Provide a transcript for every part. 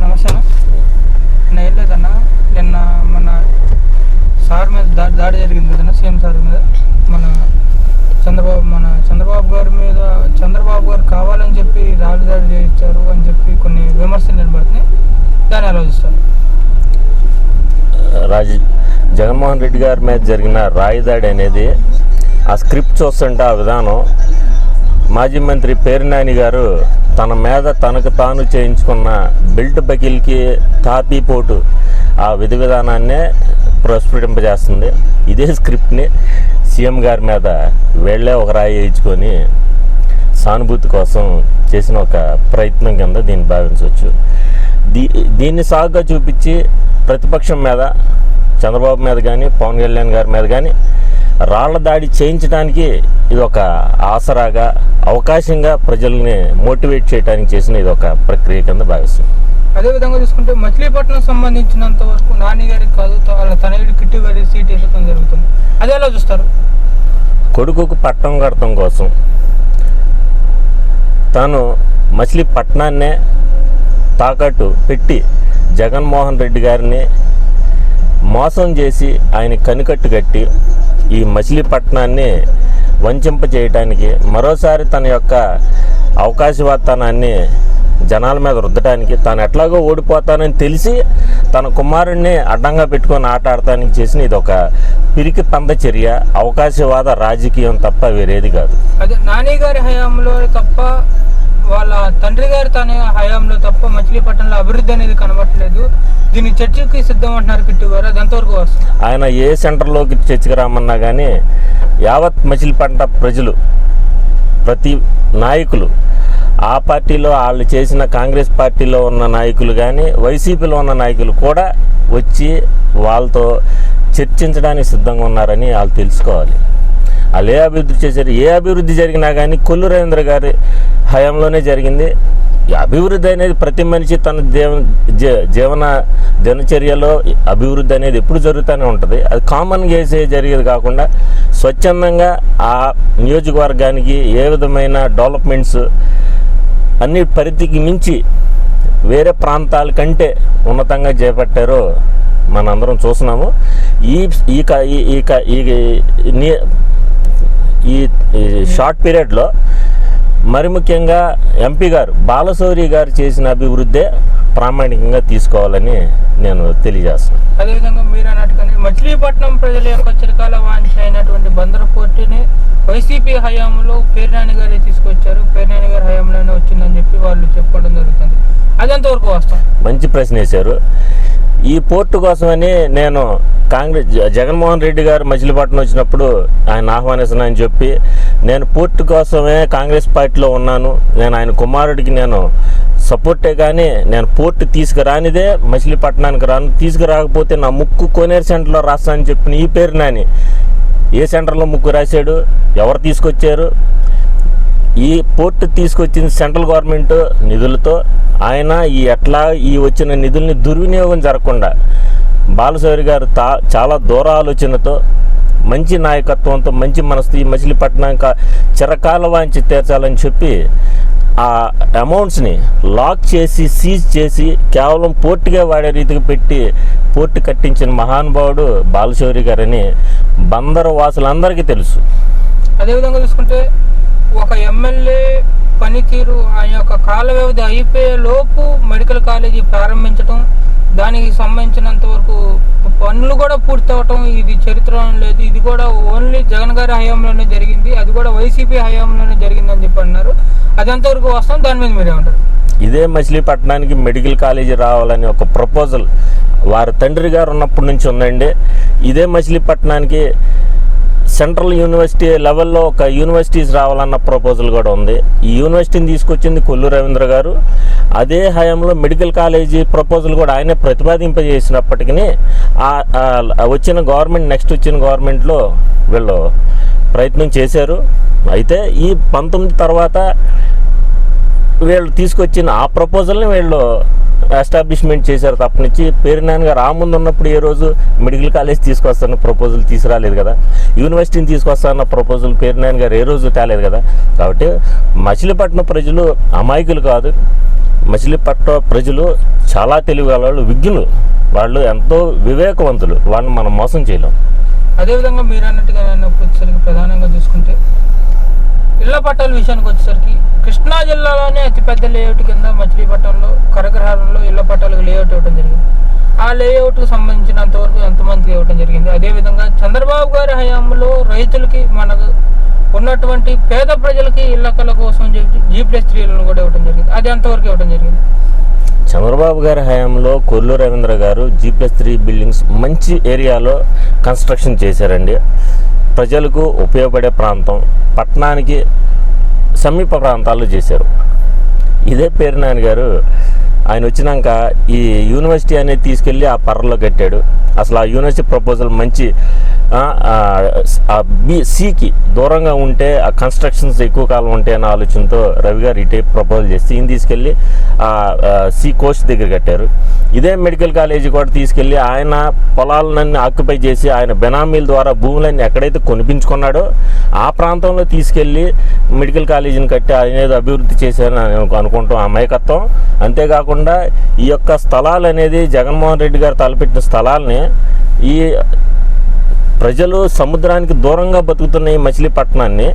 నమస్తే అన్న. నిన్న ఏం నిన్న మన సార్ మీద దాడి దాడి జరిగింది కదన్నా సీఎం సార్ మీద. మన చంద్రబాబు మన చంద్రబాబు గారి మీద చంద్రబాబు గారు కావాలని చెప్పి రాళ్ళు దాడి చేయించారు అని చెప్పి కొన్ని విమర్శలు నిలబడుతున్నాయి దాన్ని ఆలోచిస్తారు రాజ జగన్మోహన్ రెడ్డి గారి మీద జరిగిన రాయిదాడి అనేది ఆ స్క్రిప్ట్ చూస్తుంటే ఆ విధానం మాజీ మంత్రి పేరునాని గారు తన మీద తనకు తాను చేయించుకున్న బెల్ట్ బకిల్కి తాపీపోటు ఆ విధి విధానాన్నే ప్రస్ఫుటింపజేస్తుంది ఇదే స్క్రిప్ట్ని సీఎం గారి మీద వెళ్ళే ఒక రాయి వేయించుకొని సానుభూతి కోసం చేసిన ఒక ప్రయత్నం కింద దీన్ని భావించవచ్చు. దీ దీన్ని సాగుగా చూపించి ప్రతిపక్షం మీద చంద్రబాబు మీద కానీ పవన్ కళ్యాణ్ గారి మీద కానీ రాళ్ళ దాడి చేయించడానికి ఇది ఒక ఆసరాగా అవకాశంగా ప్రజల్ని మోటివేట్ చేయడానికి చేసిన ఇది ఒక ప్రక్రియ కింద భావిస్తుంది అదే విధంగా చూసుకుంటే మచిలీపట్నం సంబంధించినంత వరకు నాని గారికి కాదు వాళ్ళ తనయుడు కిట్టు గారి సీట్ వేసడం జరుగుతుంది. అదే ఎలా చూస్తారు? కొడుకుకు పట్టం కడటం కోసం. తాను మచిలీపట్నాన్నే తాకట్టు పెట్టి జగన్మోహన్ రెడ్డి గారిని మోసం చేసి ఆయన కనికట్టు కట్టి ఈ మచిలీపట్నాన్ని వంచింప చేయటానికి మరోసారి తన యొక్క అవకాశవాతానాన్ని జనాల మీద రుద్దటానికి తాను ఎట్లాగో ఓడిపోతానని తెలిసి తన కుమారుణ్ణి అడ్డంగా పెట్టుకొని ఆట ఆడటానికి చేసిన ఇది ఒక పిరికి పంద చర్య. అవకాశవాద రాజకీయం తప్ప వేరేది కాదు. అదే నాని గారి హయాంలో తప్ప వాళ్ళ తండ్రి గారు తన హయాంలో తప్ప మచిలీపట్నంలో అభివృద్ధి అనేది కనబట్టలేదు దీన్ని చర్చకి సిద్ధం అంటున్నారు కిట్టు గారు అది ఎంతవరకు వస్తుంది ఆయన ఏ సెంటర్లోకి చర్చికి రామన్నా కానీ యావత్ మచిలీపట్న ప్రజలు ప్రతి నాయకులు ఆ పార్టీలో వాళ్ళు చేసిన కాంగ్రెస్ పార్టీలో ఉన్న నాయకులు కానీ వైసీపీలో ఉన్న నాయకులు కూడా వచ్చి వాళ్ళతో చర్చించడానికి సిద్ధంగా ఉన్నారని వాళ్ళు తెలుసుకోవాలి. వాళ్ళు ఏ అభివృద్ధి చేశారు ఏ అభివృద్ధి జరిగినా కానీ కొల్లు రవీంద్ర గారి హయాంలోనే జరిగింది. ఈ అభివృద్ధి అనేది ప్రతి మనిషి తన దేవ జీ- జీవన దినచర్యలో అభివృద్ధి అనేది ఎప్పుడు జరుగుతూనే ఉంటుంది. అది కామన్ చేసే జరిగేది కాకుండా స్వచ్ఛందంగా ఆ నియోజకవర్గానికి ఏ విధమైన డెవలప్మెంట్స్ అన్ని పరిధికి మించి వేరే ప్రాంతాల కంటే ఉన్నతంగా చేపట్టారో మనందరం చూస్తున్నాము. ఈ ఈ ఈ షార్ట్ పీరియడ్లో మరి ముఖ్యంగా ఎంపీ గారు బాలశౌరి గారు చేసిన అభివృద్ధే ప్రామాణికంగా తీసుకోవాలని నేను తెలియజేస్తున్నాను. అదేవిధంగా మీరు అన్నట్టుగానే మచిలీపట్నం ప్రజల యొక్క చిరకాల వాంఛ అయినటువంటి బందర పోర్టుని వైసీపీ హయాంలో పేర్నాని గారే తీసుకొచ్చారు. పేర్నాని గారి హయాంలోనే వచ్చిందని చెప్పి వాళ్ళు చెప్పడం జరుగుతుంది. అది వస్తాం మంచి ప్రశ్న వేశారు. ఈ పోర్టు కోసమని నేను కాంగ్రెస్ జగన్మోహన్ రెడ్డి గారు మచిలీపట్నం వచ్చినప్పుడు ఆయన ఆహ్వానిస్తున్నానని చెప్పి నేను పోర్టు కోసమే కాంగ్రెస్ పార్టీలో ఉన్నాను. నేను ఆయన కుమారుడికి నేను సపోర్టే కానీ నేను పోర్టు తీసుకురానిదే మచిలీపట్నానికి రాను. తీసుకురాకపోతే నా ముక్కు కోనేరు సెంటర్లో రాస్తానని చెప్పిన ఈ పేరు నాని. ఏ సెంటర్లో ముక్కు రాశాడు ఎవరు తీసుకొచ్చారు ఈ పోర్టు తీసుకొచ్చింది సెంట్రల్ గవర్నమెంట్ నిధులతో ఆయన ఈ ఎట్లా ఈ వచ్చిన నిధుల్ని దుర్వినియోగం జరగకుండా బాలశౌరి గారు తా చాలా దూర ఆలోచనతో మంచి నాయకత్వంతో మంచి మనసు ఈ మచిలీపట్నం చిరకాల వాంచి తీర్చాలని చెప్పి ఆ అమౌంట్స్ని లాక్ చేసి సీజ్ చేసి కేవలం పోర్టుగా వాడే రీతికి పెట్టి పోర్టు కట్టించిన మహానుభావుడు బాలశౌరి గారని బందరు వాసులందరికీ తెలుసు. అదేవిధంగా చూసుకుంటే ఒక ఎమ్మెల్యే పనితీరు ఆయన యొక్క కాల వ్యవధి అయిపోయే లోపు మెడికల్ కాలేజీ ప్రారంభించడం దానికి సంబంధించినంత వరకు పనులు కూడా పూర్తవటం ఇది చరిత్రలో లేదు. ఇది కూడా ఓన్లీ జగన్ గారి హయాంలోనే జరిగింది. అది కూడా వైసీపీ హయాంలోనే జరిగిందని చెప్పి అన్నారు. అదంతవరకు వస్తాం దాని మీద మీరేమంటారు ఇదే మచిలీపట్నానికి మెడికల్ కాలేజీ రావాలని ఒక ప్రపోజల్ వారి తండ్రి గారు ఉన్నప్పటి నుంచి ఉందండి. ఇదే మచిలీపట్నానికి సెంట్రల్ యూనివర్సిటీ లెవెల్లో ఒక యూనివర్సిటీస్ రావాలన్న ప్రపోజల్ కూడా ఉంది. ఈ యూనివర్సిటీని తీసుకొచ్చింది కొల్లు రవీంద్ర గారు. అదే హయాంలో మెడికల్ కాలేజీ ప్రపోజల్ కూడా ఆయనే ప్రతిపాదింపజేసినప్పటికీ వచ్చిన గవర్నమెంట్ నెక్స్ట్ వచ్చిన గవర్నమెంట్లో వీళ్ళు ప్రయత్నం చేశారు. అయితే ఈ పంతొమ్మిది తర్వాత వీళ్ళు తీసుకొచ్చిన ఆ ప్రపోజల్ని వీళ్ళు ఎస్టాబ్లిష్మెంట్ చేశారు తప్పనిచ్చి. పేరునాయన గారు ఆ ముందు ఉన్నప్పుడు ఏ రోజు మెడికల్ కాలేజ్ తీసుకొస్తాన్న ప్రపోజల్ తీసుకురాలేదు కదా. యూనివర్సిటీని తీసుకొస్తాన్న ప్రపోజల్ పేరునాయన గారు ఏ రోజు తేలేదు కదా. కాబట్టి మచిలీపట్నం ప్రజలు అమాయకులు కాదు. మచిలీపట్నం ప్రజలు చాలా తెలివి వాళ్ళు విజ్ఞులు వాళ్ళు ఎంతో వివేకవంతులు. వాళ్ళని మనం మోసం చేయలేం. అదేవిధంగా మీరు అన్నట్టుగా ప్రధానంగా చూసుకుంటే ఇళ్ళ పట్టాల విషయానికి వచ్చేసరికి కృష్ణా జిల్లాలోనే అతిపెద్ద లేఅవుట్ కింద మచిలీపట్నంలో కరగ్రహారంలో ఇళ్ళ పట్టాలకు లేఅవుట్ ఇవ్వడం జరిగింది. ఆ లేఅవుట్కు సంబంధించినంత వరకు ఎంతమందికి ఇవ్వడం జరిగింది. అదేవిధంగా చంద్రబాబు గారి హయాంలో రైతులకి మనకు ఉన్నటువంటి పేద ప్రజలకి ఇళ్ళకల కోసం చెప్పి జీ ప్లస్ త్రీలను కూడా ఇవ్వడం జరిగింది. అది ఎంతవరకు ఇవ్వడం జరిగింది? చంద్రబాబు గారి హయాంలో కొల్లు రవీంద్ర గారు జీ ప్లస్ త్రీ బిల్డింగ్స్ మంచి ఏరియాలో కన్స్ట్రక్షన్ చేశారండి. ప్రజలకు ఉపయోగపడే ప్రాంతం పట్టణానికి సమీప ప్రాంతాల్లో చేశారు. ఇదే పేరు నాయన గారు ఆయన వచ్చినాక ఈ యూనివర్సిటీ అనేది తీసుకెళ్ళి ఆ పర్రలో కట్టాడు. అసలు ఆ యూనివర్సిటీ ప్రపోజల్ మంచి ఆ, బి సికి దూరంగా ఉంటే ఆ కన్స్ట్రక్షన్స్ ఎక్కువ కాలం ఉంటే అనే ఆలోచనతో రవి గారు ఇటే ప్రపోజల్ చేసి ఈయన తీసుకెళ్ళి ఆ సి కోస్ట్ దగ్గర కట్టారు. ఇదే మెడికల్ కాలేజీ కూడా తీసుకెళ్ళి ఆయన పొలాలన్నీ ఆక్యుపై చేసి ఆయన బెనామీల ద్వారా భూములన్నీ ఎక్కడైతే కొనిపించుకున్నాడో ఆ ప్రాంతంలో తీసుకెళ్ళి మెడికల్ కాలేజీని కట్టి ఆయన ఏదో అభివృద్ధి చేశారని అనుకుంటాం. అమాయకత్వం. అంతేకాకుండా ఈ యొక్క స్థలాలు అనేది జగన్మోహన్ రెడ్డి గారు తలపెట్టిన స్థలాల్ని ఈ ప్రజలు సముద్రానికి దూరంగా బతుకుతున్న ఈ మచిలీపట్నాన్ని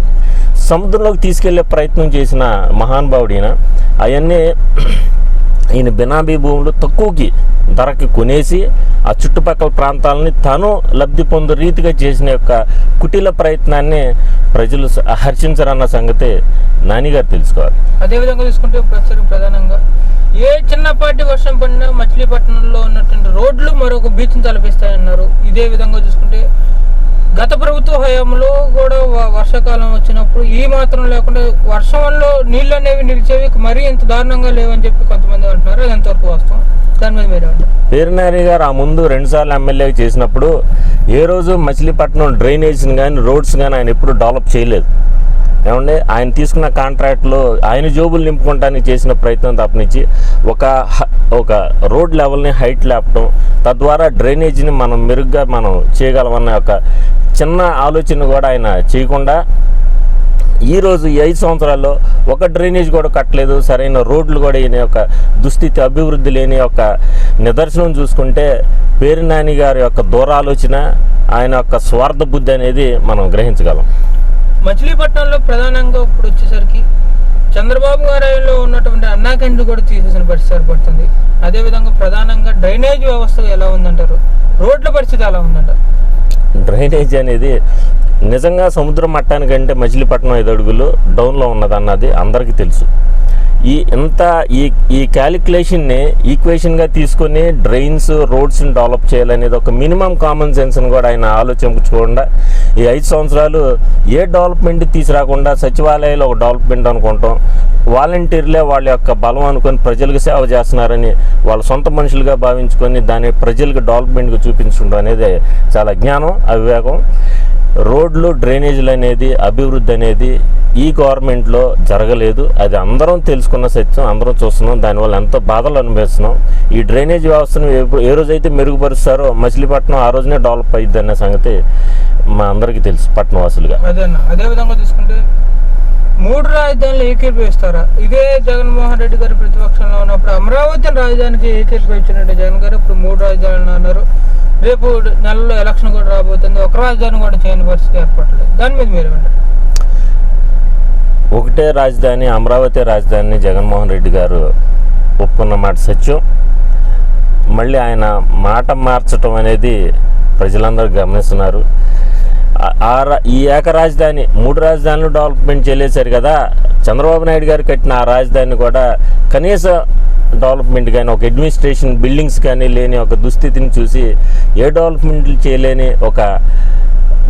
సముద్రంలోకి తీసుకెళ్ళే ప్రయత్నం చేసిన మహానుభావుడు ఈయన అవన్నీ ఈయన బినామీ భూములు తక్కువకి ధరకి కొనేసి ఆ చుట్టుపక్కల ప్రాంతాలని తను లబ్ధి పొందు రీతిగా చేసిన యొక్క కుటీల ప్రయత్నాన్ని ప్రజలు హర్షించరన్న సంగతి నానిగారు తెలుసుకోవాలి. అదేవిధంగా చూసుకుంటే ప్రస్తుతం ప్రధానంగా ఏ చిన్నపాటి వర్షం పడినా మచిలీపట్నంలో ఉన్నటువంటి రోడ్లు మరొక బీచ్ని తలపిస్తాయన్నారు. ఇదే విధంగా చూసుకుంటే గత ప్రభుత్వ హయాంలో కూడా వర్షాకాలం వచ్చినప్పుడు ఈ మాత్రం లేకుండా వర్షంలో నీళ్ళు అనేవి నిలిచేవి మరీ ఇంత దారుణంగా లేవని చెప్పి కొంతమంది అంటున్నారు. అది ఎంతవరకు వాస్తవం? దాని మీద మీరు వీరనారి గారు ఆ ముందు రెండుసార్లు ఎమ్మెల్యే చేసినప్పుడు ఏ రోజు మచిలీపట్నం డ్రైనేజ్ని కానీ రోడ్స్ కానీ ఆయన ఎప్పుడు డెవలప్ చేయలేదు. ఏమండి ఆయన తీసుకున్న కాంట్రాక్ట్లో ఆయన జోబులు నింపుకుంటానికి చేసిన ప్రయత్నం తప్పనిచ్చి ఒక ఒక రోడ్ లెవెల్ని హైట్ లేపటం తద్వారా డ్రైనేజీని మనం మెరుగ్గా మనం చేయగలమన్న ఒక చిన్న ఆలోచన కూడా ఆయన చేయకుండా ఈ రోజు ఈ ఐదు సంవత్సరాల్లో ఒక డ్రైనేజ్ కూడా కట్టలేదు సరైన రోడ్లు కూడా ఈయన యొక్క దుస్థితి అభివృద్ధి లేని యొక్క నిదర్శనం చూసుకుంటే పేరు నాని గారి యొక్క దూరాలోచన ఆయన యొక్క స్వార్థ బుద్ధి అనేది మనం గ్రహించగలం. మచిలీపట్నంలో ప్రధానంగా ఇప్పుడు వచ్చేసరికి చంద్రబాబు గారిలో ఉన్నటువంటి అన్నాకండి కూడా తీసేసిన పరిస్థితి ఏర్పడుతుంది. అదేవిధంగా ప్రధానంగా డ్రైనేజ్ వ్యవస్థ ఎలా ఉందంటారు? రోడ్ల పరిస్థితి ఎలా ఉందంటారు? డ్రైనేజ్ అనేది నిజంగా సముద్ర మట్టానికంటే మచిలీపట్నం ఐదు అడుగులు డౌన్లో ఉన్నది అన్నది అందరికీ తెలుసు. ఈ ఇంత ఈ ఈ క్యాలిక్యులేషన్ని ఈక్వేషన్గా తీసుకొని డ్రైన్స్ రోడ్స్ని డెవలప్ చేయాలనేది ఒక మినిమం కామన్ సెన్స్ని కూడా ఆయన ఆలోచించకుండా ఈ ఐదు సంవత్సరాలు ఏ డెవలప్మెంట్ తీసుకురాకుండా సచివాలయాలు ఒక డెవలప్మెంట్ అనుకుంటాం. వాలంటీర్లే వాళ్ళ యొక్క బలం అనుకొని ప్రజలకు సేవ చేస్తున్నారని వాళ్ళ సొంత మనుషులుగా భావించుకొని దాన్ని ప్రజలకు డెవలప్మెంట్గా చూపించడం అనేది చాలా జ్ఞానం అవివేకం. రోడ్లు డ్రైనేజీలు అనేది అభివృద్ధి అనేది ఈ గవర్నమెంట్లో జరగలేదు. అది అందరం తీసుకున్న సత్యం అందరం చూస్తున్నాం. దానివల్ల ఎంతో బాధలు అనిపిస్తున్నాం ఈ డ్రైనేజ్ వ్యవస్థను ఏ- రోజైతే మెరుగుపరుస్తారో మచిలీపట్నం ఆ రోజునే డెవలప్ అయ్యిద్ది అనే సంగతి మా అందరికీ తెలుసు పట్టణవాసులుగా. అదే అన్న అదే విధంగా తీసుకుంటే మూడు రాజధానులు ఏకీభవిస్తారా? ఇదే జగన్మోహన్ రెడ్డి గారు ప్రతిపక్షంలో ఉన్నప్పుడు అమరావతి రాజధానికి ఏకీభవించినట్టు జగన్ గారు. ఇప్పుడు మూడు రాజధానులు అన్నారు. రేపు నెలలో ఎలక్షన్ కూడా రాబోతుంది. ఒక రాజధాని కూడా చేయని పరిస్థితి ఏర్పడలేదు. దాని మీద మీరు ఏమంటారు? ఒకటే రాజధాని అమరావతి రాజధానిని జగన్మోహన్ రెడ్డి గారు ఒప్పుకున్న మాట సత్యం. మళ్ళీ ఆయన మాట మార్చటం అనేది ప్రజలందరూ గమనిస్తున్నారు. ఆ- రా- ఈ ఏక రాజధాని మూడు రాజధానులు డెవలప్మెంట్ చేయలేశారు కదా. చంద్రబాబు నాయుడు గారు కట్టిన ఆ రాజధాని కూడా కనీస డెవలప్మెంట్ కానీ ఒక అడ్మినిస్ట్రేషన్ బిల్డింగ్స్ కానీ లేని ఒక దుస్థితిని చూసి ఏ డెవలప్మెంట్లు చేయలేని ఒక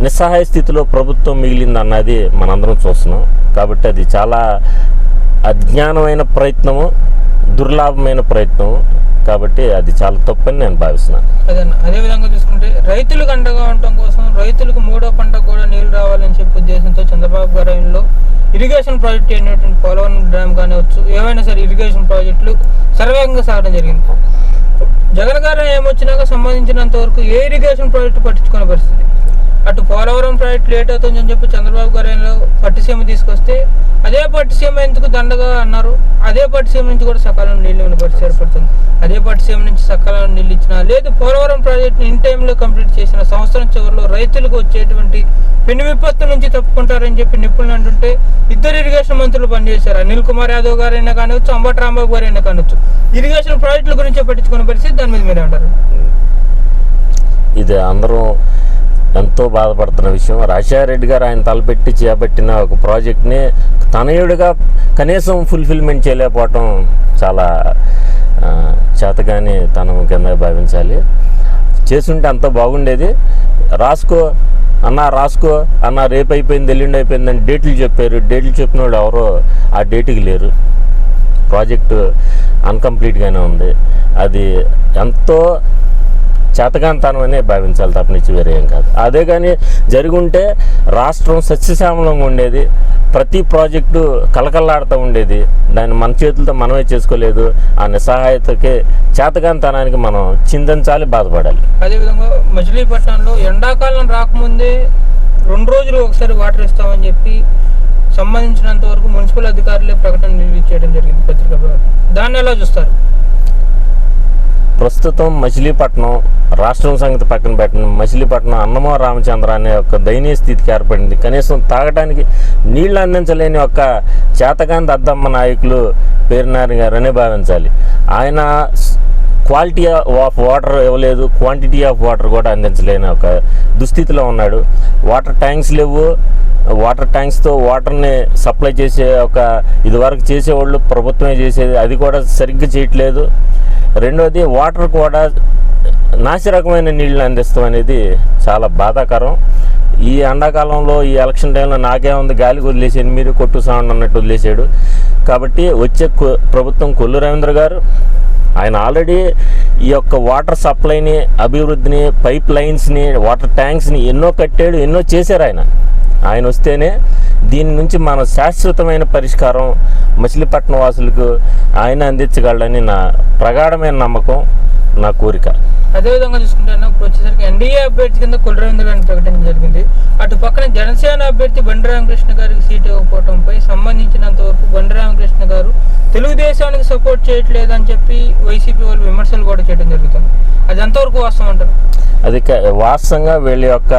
నిస్సహాయ స్థితిలో ప్రభుత్వం మిగిలింది అన్నది మనందరం చూస్తున్నాం. కాబట్టి అది చాలా అజ్ఞానమైన ప్రయత్నము దుర్లాభమైన ప్రయత్నం కాబట్టి అది చాలా తప్పని నేను భావిస్తున్నాను అదే విధంగా చూసుకుంటే రైతులకు అండగా ఉండటం కోసం రైతులకు మూడో పంట కూడా నీళ్ళు రావాలని చెప్పి ఉద్దేశంతో చంద్రబాబు గారిలో ఇరిగేషన్ ప్రాజెక్ట్ అయినటువంటి పోలవరం డ్యామ్ కానివచ్చు ఏవైనా సరే ఇరిగేషన్ ప్రాజెక్టులు సర్వేగంగా సాగడం జరిగింది. జగన్ గారు ఏమొచ్చినాక సంబంధించినంత వరకు ఏ ఇరిగేషన్ ప్రాజెక్టు పట్టించుకునే పరిస్థితి. అటు పోలవరం ప్రాజెక్ట్ లేట్ అవుతుందని చెప్పి చంద్రబాబు గారు పట్టిసీమ తీసుకొస్తే అదే పట్టిసీమ ఎందుకు దండగా అన్నారు? అదే పట్టిసీమ నుంచి కూడా సకాలంలో నీళ్ళు ఉన్న పరిస్థితి ఏర్పడుతుంది. అదే పట్టిసీమ నుంచి సకాలంలో నీళ్ళు ఇచ్చినా లేదు పోలవరం ప్రాజెక్టుని ఇన్ టైంలో కంప్లీట్ చేసిన సంవత్సరం చివరిలో రైతులకు వచ్చేటువంటి పెను విపత్తు నుంచి తప్పుకుంటారని చెప్పి నిపుణులు అంటుంటే ఇద్దరు ఇరిగేషన్ మంత్రులు పనిచేశారు. అనిల్ కుమార్ యాదవ్ గారైనా కానివచ్చు అంబటి రాంబాబు గారైనా కానివచ్చు ఇరిగేషన్ ప్రాజెక్టుల గురించి పట్టించుకునే పరిస్థితి దాని మీద మీరే అంటారు ఇది అందరూ ఎంతో బాధపడుతున్న విషయం. రాజారెడ్డి గారు ఆయన తలపెట్టి చేపట్టిన ఒక ప్రాజెక్ట్ని తనయుడిగా కనీసం ఫుల్ఫిల్మెంట్ చేయలేకపోవటం చాలా చేతగాని తనం కింద భావించాలి. చేసుంటే అంత బాగుండేది. రాసుకో అన్న రాసుకో అన్న రేపు అయిపోయింది ఎల్లుండి అయిపోయిందని డేట్లు చెప్పారు. డేట్లు చెప్పిన వాళ్ళు ఎవరో ఆ డేట్కి లేరు. ప్రాజెక్టు అన్కంప్లీట్గానే ఉంది. అది ఎంతో చేతకాంతనం అనే భావించాలి తప్పనిచ్చి వేరే ఏం కాదు. అదే కానీ జరిగి ఉంటే రాష్ట్రం సస్యశ్యామలంగా ఉండేది ప్రతి ప్రాజెక్టు కలకల్లాడుతూ ఉండేది దాన్ని మన చేతులతో మనమే చేసుకోలేదు ఆ నిస్సహాయతకి చేతకాంతనానికి మనం చిందించాలి బాధపడాలి. అదేవిధంగా మచిలీపట్నంలో ఎండాకాలం రాకముందే రెండు రోజులు ఒకసారి వాటర్ ఇస్తామని చెప్పి సంబంధించినంత వరకు మున్సిపల్ అధికారులే ప్రకటన చేయడం జరిగింది పత్రిక దాన్ని ఎలా చూస్తారు? ప్రస్తుతం మచిలీపట్నం రాష్ట్రం సంగతి పక్కన పెట్టిన మచిలీపట్నం అన్నమో రామచంద్ర అనే ఒక దయనీయ స్థితికి ఏర్పడింది. కనీసం తాగడానికి నీళ్ళు అందించలేని ఒక చేతకాంత అద్దమ్మ నాయకులు పేరునారి గారని భావించాలి. ఆయన క్వాలిటీ ఆఫ్ వాటర్ ఇవ్వలేదు క్వాంటిటీ ఆఫ్ వాటర్ కూడా అందించలేని ఒక దుస్థితిలో ఉన్నాడు. వాటర్ ట్యాంక్స్ లేవు. వాటర్ ట్యాంక్స్తో వాటర్ని సప్లై చేసే ఒక ఇదివరకు చేసేవాళ్ళు ప్రభుత్వమే చేసేది. అది కూడా సరిగ్గా చేయట్లేదు. రెండవది వాటర్ కూడా నాసిరకమైన నీళ్ళు అందిస్తాం అనేది చాలా బాధాకరం. ఈ ఎండాకాలంలో ఈ ఎలక్షన్ టైంలో నాకేముంది గాలికి వదిలేసాను మీరు కొట్టు సౌండ్ అన్నట్టు వదిలేసాడు కాబట్టి వచ్చే ప్రభుత్వం కొల్లు రవీంద్ర గారు ఆయన ఆల్రెడీ ఈ యొక్క వాటర్ సప్లైని అభివృద్ధిని పైప్ లైన్స్ని వాటర్ ట్యాంక్స్ని ఎన్నో కట్టాడు ఎన్నో చేశారు ఆయన. ఆయన వస్తేనే దీని నుంచి మన శాశ్వతమైన పరిష్కారం మచిలీపట్నం వాసులకు ఆయన అందించగలడని నా ప్రగాఢమైన నమ్మకం నా కోరిక. అదేవిధంగా చూసుకుంటాను ఇప్పుడు వచ్చేసరికి ఎన్డీఏ అభ్యర్థి కింద కులరవీంద్ర గారిని ప్రకటించడం జరిగింది. అటు పక్కన జనసేన అభ్యర్థి బండి రామకృష్ణ గారికి సీట్ ఇవ్వకపోవడంపై సంబంధించినంత వరకు బండి రామకృష్ణ గారు తెలుగుదేశానికి సపోర్ట్ చేయట్లేదని చెప్పి వైసీపీ వాళ్ళు విమర్శలు కూడా చేయడం జరుగుతుంది. అది ఎంతవరకు వాస్తవం అంటారు? అది వాస్తవంగా వీళ్ళ యొక్క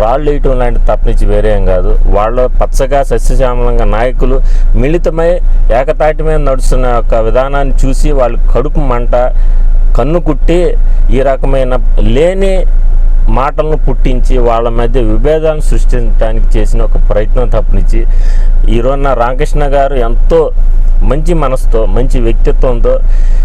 రాళ్ళు వేయటం లాంటి తప్పనిచ్చి వేరేం కాదు. వాళ్ళ పచ్చగా సస్యశ్యామలంగా నాయకులు మిళితమై ఏకతాటి మీద నడుస్తున్న యొక్క విధానాన్ని చూసి వాళ్ళు కడుపు మంట కన్ను కుట్టి ఈ రకమైన లేని మాటలను పుట్టించి వాళ్ళ మధ్య విభేదాలను సృష్టించడానికి చేసిన ఒక ప్రయత్నం తప్పనిచ్చి ఈరోజున రామకృష్ణ గారు ఎంతో మంచి మనసుతో మంచి వ్యక్తిత్వంతో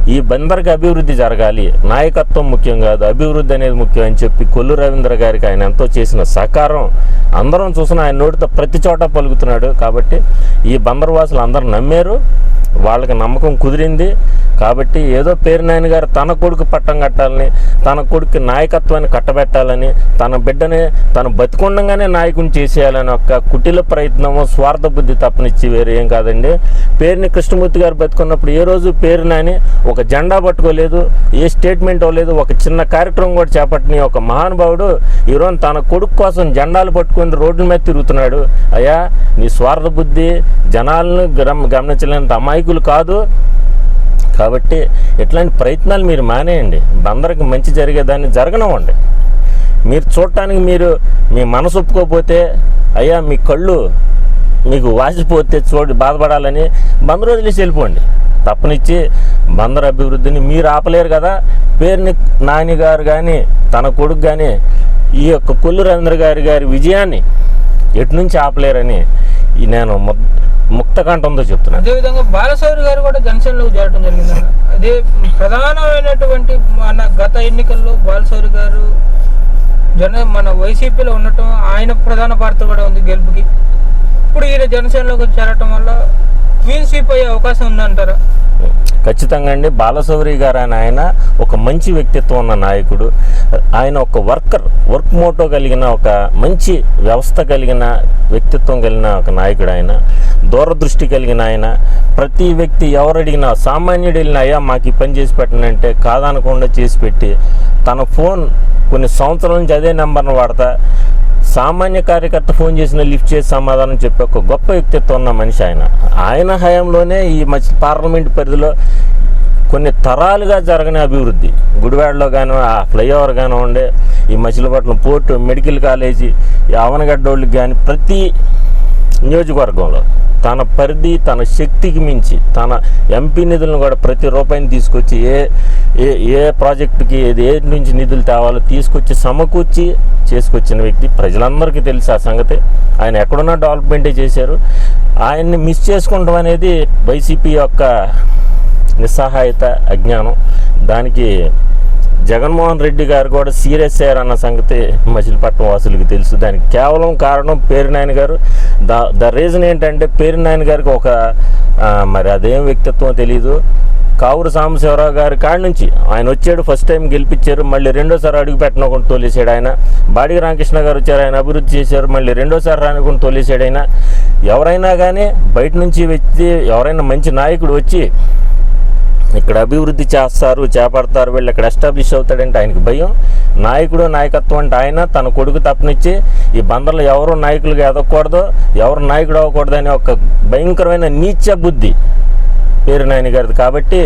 ఈ బందర్కి అభివృద్ధి జరగాలి. నాయకత్వం ముఖ్యం కాదు అభివృద్ధి అనేది ముఖ్యం అని చెప్పి కొల్లు రవీంద్ర గారికి ఆయన ఎంతో చేసిన సహకారం. అందరం చూసిన ఆయన నోటితో ప్రతి చోట పలుకుతున్నాడు కాబట్టి ఈ బందర్ వాసులు అందరూ నమ్మారు. వాళ్ళకి నమ్మకం కుదిరింది. కాబట్టి ఏదో పేరు నాయన గారు తన కొడుకు పట్టం కట్టాలని తన కొడుకు నాయకత్వాన్ని కట్టబెట్టాలని తన బిడ్డని తను బతికుండగానే నాయకుని చేసేయాలని ఒక కుటిల ప్రయత్నము స్వార్థ బుద్ధి తప్పనిచ్చి వేరే ఏం కాదండి. పేరుని కృష్ణమూర్తి గారు బతుకున్నప్పుడు ఏ రోజు పేరు నాని ఒక జెండా పట్టుకోలేదు ఏ స్టేట్మెంట్ అవ్వలేదు ఒక చిన్న కార్యక్రమం కూడా చేపట్టిన ఒక మహానుభావుడు ఈరోజు తన కొడుకు కోసం జెండాలు పట్టుకొని రోడ్ల మీద తిరుగుతున్నాడు. అయ్యా నీ స్వార్థ బుద్ధి జనాలను గమ గమనించలేనంత అమాయకులు కాదు. కాబట్టి ఇట్లాంటి ప్రయత్నాలు మీరు మానేయండి. అందరికి మంచి జరిగేదాన్ని జరగనివ్వండి. మీరు చూడటానికి మీరు మీ మనసు ఒప్పుకోకపోతే అయ్యా మీ కళ్ళు మీకు వాసిపోతే చూడు బాధపడాలని బంద్ వదిలేసి వెళ్ళిపోండి. తప్పనిచ్చి బందరు అభివృద్ధిని మీరు ఆపలేరు కదా. పేరుని నాని గారు కానీ తన కొడుకు కానీ ఈ యొక్క కొల్లు రవీంద్ర గారి గారి విజయాన్ని ఎటు నుంచి ఆపలేరని ఈ నేను ము- ముక్తకంఠంతో చెప్తున్నాను అదేవిధంగా బాలశౌరి గారు కూడా జనసేనలోకి చేరడం జరిగింది అదే ప్రధానమైనటువంటి మన గత ఎన్నికల్లో బాలశౌరి గారు జన మన వైసీపీలో ఉండటం ఆయన ప్రధాన పాత్ర కూడా ఉంది గెలుపుకి. జనసేనలోకి చేరటం వల్ల క్వీన్ స్వీప్ అయ్యే అవకాశం ఉందంటారా? ఖచ్చితంగా అండి. బాలశౌరి గారు అని ఆయన ఒక మంచి వ్యక్తిత్వం ఉన్న నాయకుడు. ఆయన ఒక వర్కర్ వర్క్ మోటో కలిగిన ఒక మంచి వ్యవస్థ కలిగిన వ్యక్తిత్వం కలిగిన ఒక నాయకుడు ఆయన. దూరదృష్టి కలిగిన ఆయన. ప్రతి వ్యక్తి ఎవరు అడిగినా సామాన్యుడు వెళ్ళిన అయ్యా మాకు ఈ పని చేసి పెట్టనంటే కాదనకుండా చేసి పెట్టి తన ఫోన్ కొన్ని సంవత్సరాల నుంచి అదే నెంబర్ను వాడతా. సామాన్య కార్యకర్త ఫోన్ చేసిన లిఫ్ట్ చేసి సమాధానం చెప్పే ఒక గొప్ప వ్యక్తిత్వం ఉన్న మనిషి ఆయన. ఆయన హయాంలోనే ఈ మధ్య పార్లమెంట్ పరిధిలో కొన్ని తరాలుగా జరగని అభివృద్ధి. గుడివాడలో కానీ ఆ ఫ్లైఓవర్ కానివ్వండి ఈ మచిలీపట్నం పోర్టు మెడికల్ కాలేజీ ఈ అవనగడ్డ కానీ ప్రతి నియోజకవర్గంలో తన పరిధి తన శక్తికి మించి తన ఎంపీ నిధులను కూడా ప్రతి రూపాయిని తీసుకొచ్చి ఏ ఏ ఏ ప్రాజెక్టుకి ఏది ఏ నుంచి నిధులు తేవాలో తీసుకొచ్చి సమకూర్చి చేసుకొచ్చిన వ్యక్తి ప్రజలందరికీ తెలుసు ఆ సంగతి. ఆయన ఎక్కడున్నా డెవలప్మెంటే చేశారు. ఆయన్ని మిస్ చేసుకోవడం అనేది వైసీపీ యొక్క నిస్సహాయత అజ్ఞానం. దానికి జగన్మోహన్ రెడ్డి గారు కూడా సీరియస్ అయ్యారన్న సంగతి మచిలీపట్నం వాసులకు తెలుసు. దానికి కేవలం కారణం పేరునాయన గారు. ద ద రీజన్ ఏంటంటే పేరునాయన గారికి ఒక మరి అదేం వ్యక్తిత్వం తెలియదు కావురు సాంబశివరావు గారి కాడి నుంచి ఆయన వచ్చాడు ఫస్ట్ టైం గెలిపించారు మళ్ళీ రెండోసారి అడుగు పెట్టనకుండా తోలేసాడు ఆయన. బాడిగ రామకృష్ణ గారు వచ్చారు ఆయన అభివృద్ధి చేశారు మళ్ళీ రెండోసారి రానకుండా తోలేసాడు ఆయన. ఎవరైనా కానీ బయట నుంచి వ్యక్తి ఎవరైనా మంచి నాయకుడు వచ్చి ఇక్కడ అభివృద్ధి చేస్తారు చేపడతారు వీళ్ళు ఇక్కడ ఎస్టాబ్లిష్ అవుతాడంటే ఆయనకి భయం. నాయకుడు నాయకత్వం అంటే ఆయన తన కొడుకు తప్పనిచ్చి ఈ బందర్లో ఎవరు నాయకులుగా ఎదగకూడదు ఎవరు నాయకుడు అవ్వకూడదు అనే ఒక భయంకరమైన నీచ బుద్ధి పేరు నాయన గారిది. కాబట్టి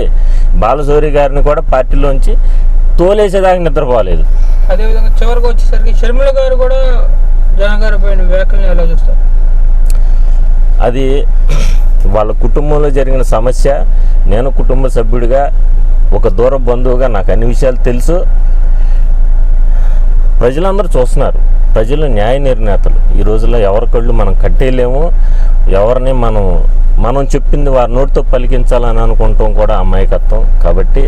బాలశౌరి గారిని కూడా పార్టీలోంచి తోలేసేదాకా నిద్రపోలేదు. అదేవిధంగా చివరికి వచ్చేసరికి షర్మిల గారు కూడా జగన్ గారి పైన వ్యాఖ్యలను ఎలా చూస్తారు? అది వాళ్ళ కుటుంబంలో జరిగిన సమస్య నేను కుటుంబ సభ్యుడిగా ఒక దూర బంధువుగా నాకు అన్ని విషయాలు తెలుసు. ప్రజలందరూ చూస్తున్నారు. ప్రజలు న్యాయ నిర్ణేతలు. ఈ రోజుల్లో ఎవరి కళ్ళు మనం కట్టేయలేము. ఎవరిని మనం మనం చెప్పింది వారి నోటితో పలికించాలని అనుకుంటాం కూడా అమాయకత్వం. కాబట్టి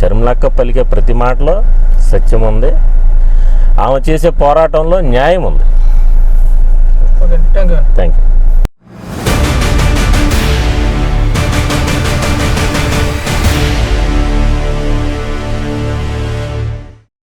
షర్మిలక్క పలికే ప్రతి మాటలో సత్యం ఉంది. ఆమె చేసే పోరాటంలో న్యాయం ఉంది. Thank you